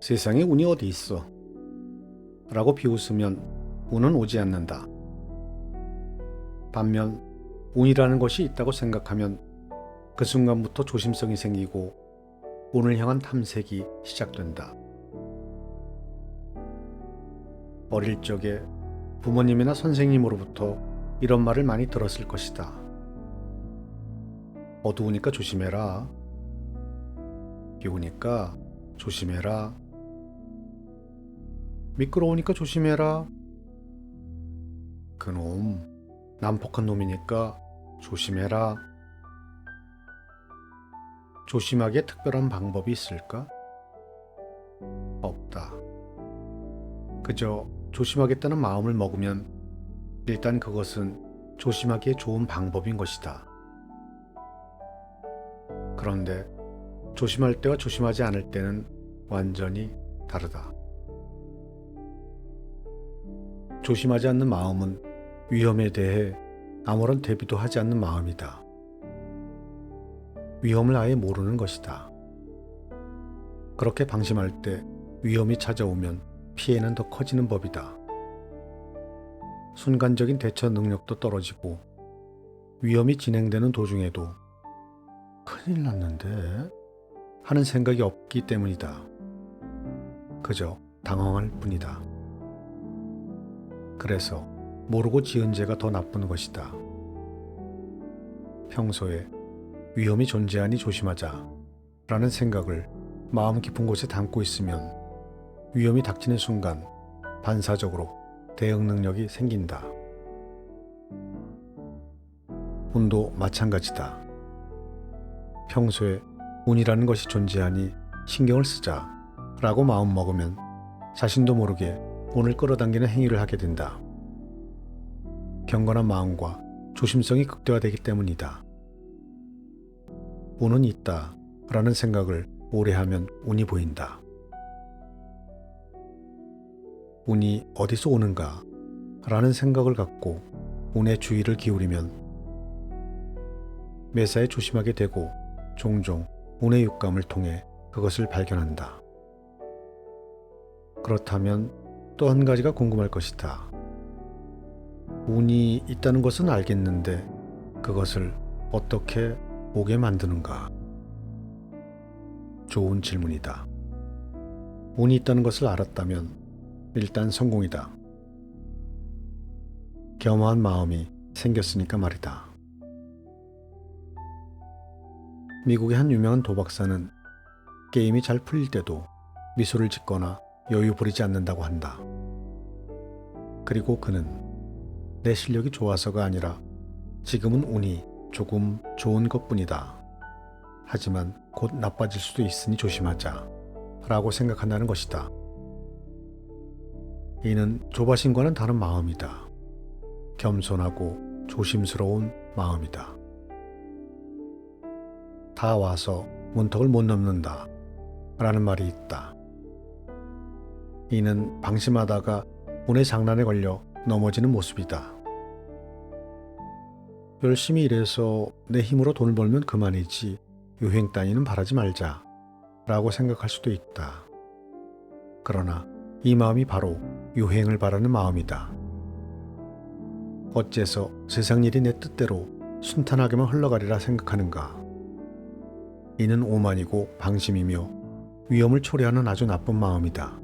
세상에 운이 어디 있어? 라고 비웃으면 운은 오지 않는다. 반면 운이라는 것이 있다고 생각하면 그 순간부터 조심성이 생기고 운을 향한 탐색이 시작된다. 어릴 적에 부모님이나 선생님으로부터 이런 말을 많이 들었을 것이다. 어두우니까 조심해라. 비 오니까 조심해라. 미끄러우니까 조심해라. 그놈, 난폭한 놈이니까 조심해라. 조심하기에 특별한 방법이 있을까? 없다. 그저 조심하겠다는 마음을 먹으면 일단 그것은 조심하기에 좋은 방법인 것이다. 그런데 조심할 때와 조심하지 않을 때는 완전히 다르다. 조심하지 않는 마음은 위험에 대해 아무런 대비도 하지 않는 마음이다. 위험을 아예 모르는 것이다. 그렇게 방심할 때 위험이 찾아오면 피해는 더 커지는 법이다. 순간적인 대처 능력도 떨어지고 위험이 진행되는 도중에도 큰일 났는데 하는 생각이 없기 때문이다. 그저 당황할 뿐이다. 그래서 모르고 지은 죄가 더 나쁜 것이다. 평소에 위험이 존재하니 조심하자 라는 생각을 마음 깊은 곳에 담고 있으면 위험이 닥치는 순간 반사적으로 대응 능력이 생긴다. 운도 마찬가지다. 평소에 운이라는 것이 존재하니 신경을 쓰자 라고 마음 먹으면 자신도 모르게 운을 끌어당기는 행위를 하게 된다. 경건한 마음과 조심성이 극대화되기 때문이다. 운은 있다 라는 생각을 오래 하면 운이 보인다. 운이 어디서 오는가 라는 생각을 갖고 운의 주의를 기울이면 매사에 조심하게 되고 종종 운의 육감을 통해 그것을 발견한다. 그렇다면 또 한 가지가 궁금할 것이다. 운이 있다는 것은 알겠는데 그것을 어떻게 오게 만드는가? 좋은 질문이다. 운이 있다는 것을 알았다면 일단 성공이다. 겸허한 마음이 생겼으니까 말이다. 미국의 한 유명한 도박사는 게임이 잘 풀릴 때도 미소를 짓거나 여유 부리지 않는다고 한다. 그리고 그는 내 실력이 좋아서가 아니라 지금은 운이 조금 좋은 것 뿐이다. 하지만 곧 나빠질 수도 있으니 조심하자. 라고 생각한다는 것이다. 이는 조바심과는 다른 마음이다. 겸손하고 조심스러운 마음이다. 다 와서 문턱을 못 넘는다. 라는 말이 있다. 이는 방심하다가 운의 장난에 걸려 넘어지는 모습이다. 열심히 일해서 내 힘으로 돈을 벌면 그만이지 유행 따위는 바라지 말자 라고 생각할 수도 있다. 그러나 이 마음이 바로 유행을 바라는 마음이다. 어째서 세상 일이 내 뜻대로 순탄하게만 흘러가리라 생각하는가? 이는 오만이고 방심이며 위험을 초래하는 아주 나쁜 마음이다.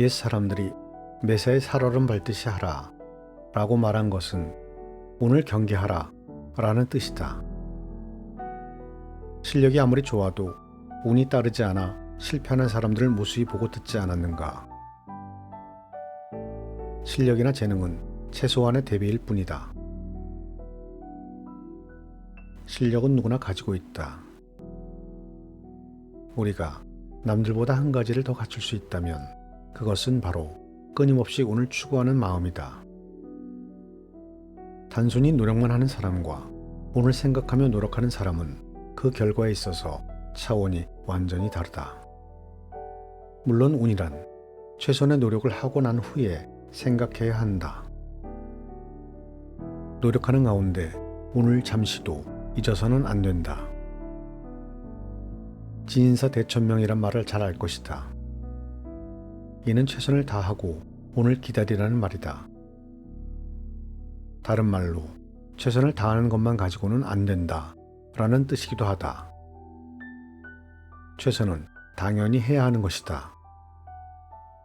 옛 사람들이 매사에 살얼음 밟듯이 하라 라고 말한 것은 오늘 경계하라 라는 뜻이다. 실력이 아무리 좋아도 운이 따르지 않아 실패하는 사람들을 무수히 보고 듣지 않았는가. 실력이나 재능은 최소한의 대비일 뿐이다. 실력은 누구나 가지고 있다. 우리가 남들보다 한 가지를 더 갖출 수 있다면 그것은 바로 끊임없이 운을 추구하는 마음이다. 단순히 노력만 하는 사람과 운을 생각하며 노력하는 사람은 그 결과에 있어서 차원이 완전히 다르다. 물론 운이란 최선의 노력을 하고 난 후에 생각해야 한다. 노력하는 가운데 운을 잠시도 잊어서는 안 된다. 진사 대천명이란 말을 잘 알 것이다. 이는 최선을 다하고 오늘 기다리라는 말이다. 다른 말로 최선을 다하는 것만 가지고는 안 된다 라는 뜻이기도 하다. 최선은 당연히 해야 하는 것이다.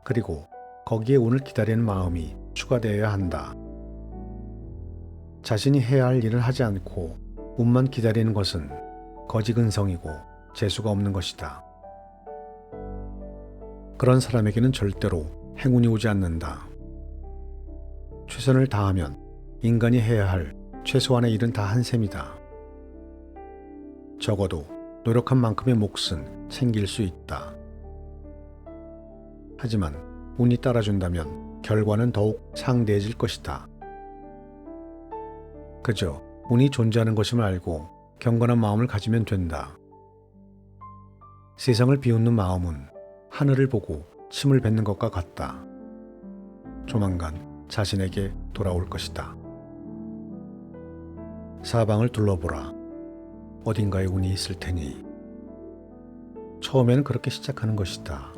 그리고 거기에 오늘 기다리는 마음이 추가되어야 한다. 자신이 해야 할 일을 하지 않고 운만 기다리는 것은 거지근성이고 재수가 없는 것이다. 그런 사람에게는 절대로 행운이 오지 않는다. 최선을 다하면 인간이 해야 할 최소한의 일은 다 한 셈이다. 적어도 노력한 만큼의 몫은 챙길 수 있다. 하지만 운이 따라준다면 결과는 더욱 상대해질 것이다. 그저 운이 존재하는 것임을 알고 경건한 마음을 가지면 된다. 세상을 비웃는 마음은 하늘을 보고 침을 뱉는 것과 같다. 조만간 자신에게 돌아올 것이다. 사방을 둘러보라. 어딘가에 운이 있을 테니. 처음에는 그렇게 시작하는 것이다.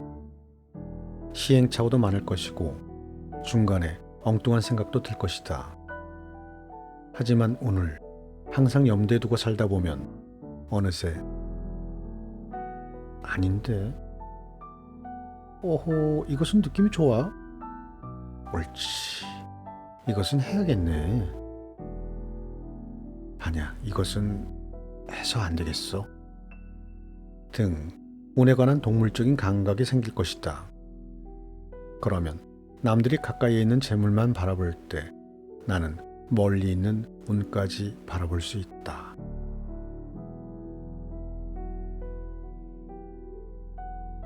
시행착오도 많을 것이고 중간에 엉뚱한 생각도 들 것이다. 하지만 오늘 항상 염두에 두고 살다 보면 어느새 아닌데 오호 이것은 느낌이 좋아. 옳지. 이것은 해야겠네. 아니야 이것은 해서 안 되겠어. 등 운에 관한 동물적인 감각이 생길 것이다. 그러면 남들이 가까이에 있는 재물만 바라볼 때 나는 멀리 있는 운까지 바라볼 수 있다.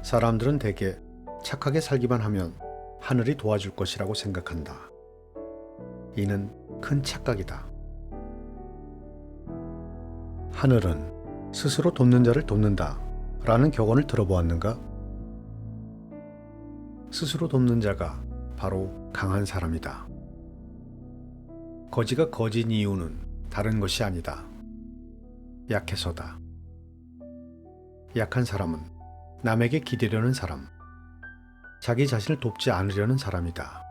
사람들은 대개 착하게 살기만 하면 하늘이 도와줄 것이라고 생각한다. 이는 큰 착각이다. 하늘은 스스로 돕는 자를 돕는다. 라는 격언을 들어보았는가? 스스로 돕는 자가 바로 강한 사람이다. 거지가 거진 이유는 다른 것이 아니다. 약해서다. 약한 사람은 남에게 기대려는 사람, 자기 자신을 돕지 않으려는 사람이다.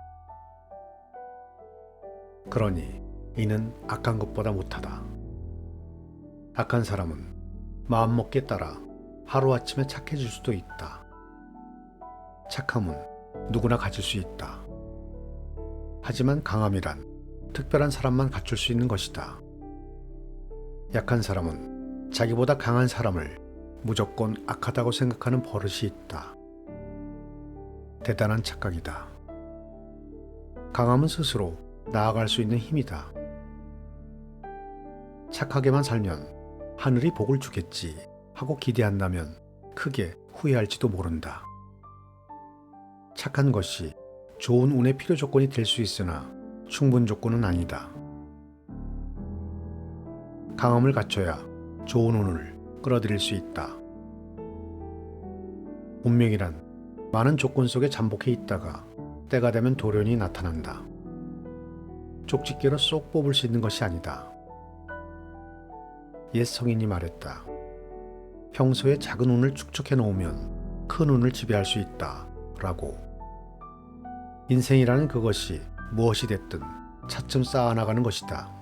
그러니 이는 악한 것보다 못하다. 악한 사람은 마음먹기에 따라 하루아침에 착해질 수도 있다. 착함은 누구나 가질 수 있다. 하지만 강함이란 특별한 사람만 갖출 수 있는 것이다. 약한 사람은 자기보다 강한 사람을 무조건 악하다고 생각하는 버릇이 있다. 대단한 착각이다. 강함은 스스로 나아갈 수 있는 힘이다. 착하게만 살면 하늘이 복을 주겠지 하고 기대한다면 크게 후회할지도 모른다. 착한 것이 좋은 운의 필요 조건이 될 수 있으나 충분 조건은 아니다. 강함을 갖춰야 좋은 운을 끌어들일 수 있다. 운명이란 많은 조건 속에 잠복해 있다가 때가 되면 돌연히 나타난다. 쪽집게로 쏙 뽑을 수 있는 것이 아니다. 옛 성인이 말했다. 평소에 작은 운을 축적해 놓으면 큰 운을 지배할 수 있다. 라고. 인생이라는 그것이 무엇이 됐든 차츰 쌓아나가는 것이다.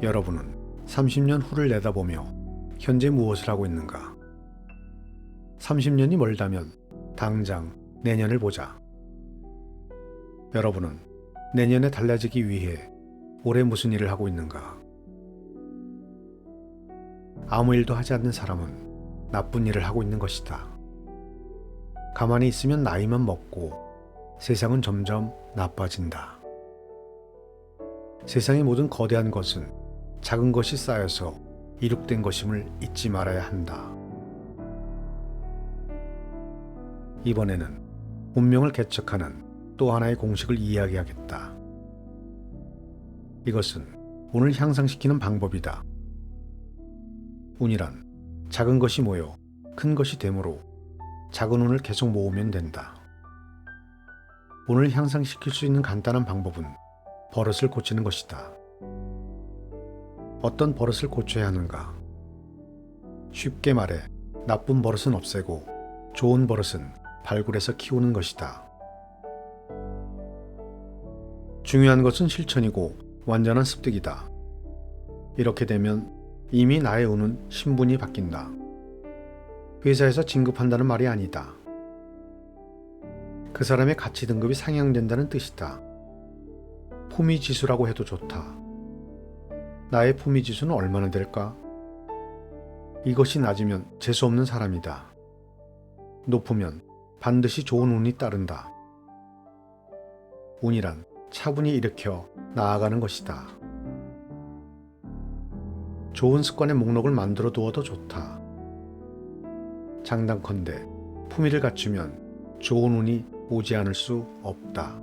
여러분은 30년 후를 내다보며 현재 무엇을 하고 있는가? 30년이 멀다면 당장 내년을 보자. 여러분은 내년에 달라지기 위해 올해 무슨 일을 하고 있는가? 아무 일도 하지 않는 사람은 나쁜 일을 하고 있는 것이다. 가만히 있으면 나이만 먹고 세상은 점점 나빠진다. 세상의 모든 거대한 것은 작은 것이 쌓여서 이룩된 것임을 잊지 말아야 한다. 이번에는 운명을 개척하는 또 하나의 공식을 이야기하겠다. 이것은 운을 향상시키는 방법이다. 운이란 작은 것이 모여 큰 것이 되므로 작은 운을 계속 모으면 된다. 운을 향상시킬 수 있는 간단한 방법은 버릇을 고치는 것이다. 어떤 버릇을 고쳐야 하는가? 쉽게 말해 나쁜 버릇은 없애고 좋은 버릇은 발굴해서 키우는 것이다. 중요한 것은 실천이고 완전한 습득이다. 이렇게 되면 이미 나의 운은 신분이 바뀐다. 회사에서 진급한다는 말이 아니다. 그 사람의 가치 등급이 상향된다는 뜻이다. 품위 지수라고 해도 좋다. 나의 품위 지수는 얼마나 될까? 이것이 낮으면 재수 없는 사람이다. 높으면 반드시 좋은 운이 따른다. 운이란 차분히 일으켜 나아가는 것이다. 좋은 습관의 목록을 만들어 두어도 좋다. 장단컨대 품위를 갖추면 좋은 운이 오지 않을 수 없다.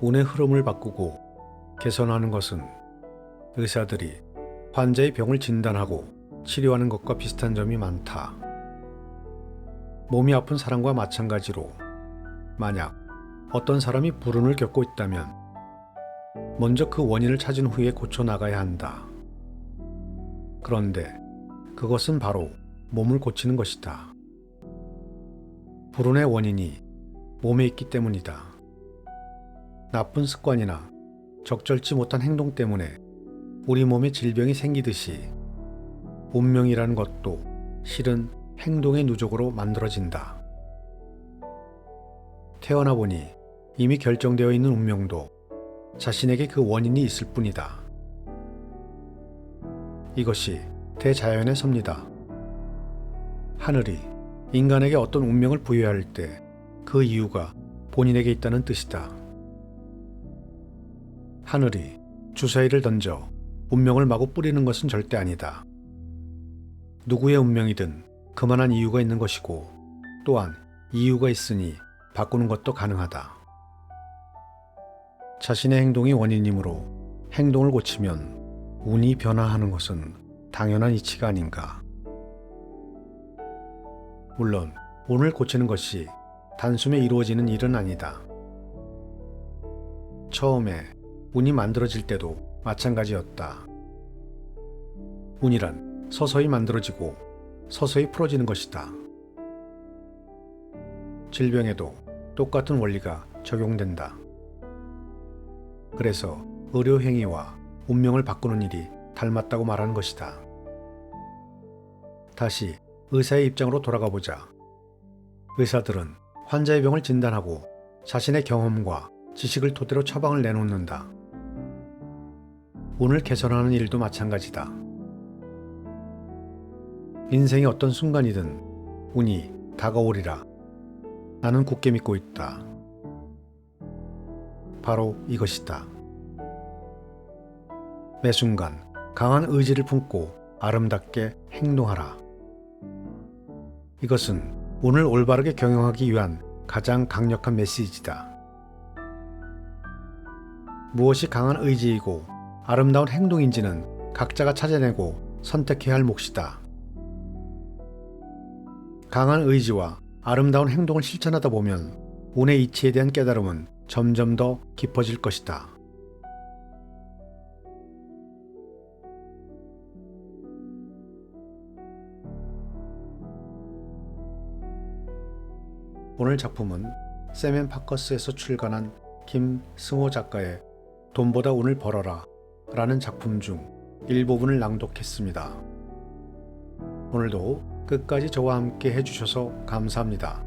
운의 흐름을 바꾸고 개선하는 것은 의사들이 환자의 병을 진단하고 치료하는 것과 비슷한 점이 많다. 몸이 아픈 사람과 마찬가지로 만약 어떤 사람이 불운을 겪고 있다면 먼저 그 원인을 찾은 후에 고쳐 나가야 한다. 그런데 그것은 바로 몸을 고치는 것이다. 불운의 원인이 몸에 있기 때문이다. 나쁜 습관이나 적절치 못한 행동 때문에 우리 몸에 질병이 생기듯이 운명이라는 것도 실은 행동의 누적으로 만들어진다. 태어나 보니 이미 결정되어 있는 운명도 자신에게 그 원인이 있을 뿐이다. 이것이 대자연의 섭니다. 하늘이 인간에게 어떤 운명을 부여할 때 그 이유가 본인에게 있다는 뜻이다. 하늘이 주사위를 던져 운명을 마구 뿌리는 것은 절대 아니다. 누구의 운명이든 그만한 이유가 있는 것이고 또한 이유가 있으니 바꾸는 것도 가능하다. 자신의 행동이 원인이므로 행동을 고치면 운이 변화하는 것은 당연한 이치가 아닌가. 물론 운을 고치는 것이 단숨에 이루어지는 일은 아니다. 처음에 운이 만들어질 때도 마찬가지였다. 운이란 서서히 만들어지고 서서히 풀어지는 것이다. 질병에도 똑같은 원리가 적용된다. 그래서 의료 행위와 운명을 바꾸는 일이 닮았다고 말하는 것이다. 다시 의사의 입장으로 돌아가 보자. 의사들은 환자의 병을 진단하고 자신의 경험과 지식을 토대로 처방을 내놓는다. 운을 개선하는 일도 마찬가지다. 인생의 어떤 순간이든 운이 다가오리라. 나는 굳게 믿고 있다. 바로 이것이다. 매 순간 강한 의지를 품고 아름답게 행동하라. 이것은 운을 올바르게 경영하기 위한 가장 강력한 메시지다. 무엇이 강한 의지이고 아름다운 행동인지는 각자가 찾아내고 선택해야 할 몫이다. 강한 의지와 아름다운 행동을 실천하다 보면 운의 이치에 대한 깨달음은 점점 더 깊어질 것이다. 오늘 작품은 세멘 파커스에서 출간한 김승호 작가의 돈보다 운을 벌어라 라는 작품 중 일부분을 낭독했습니다. 오늘도 끝까지 저와 함께 해주셔서 감사합니다.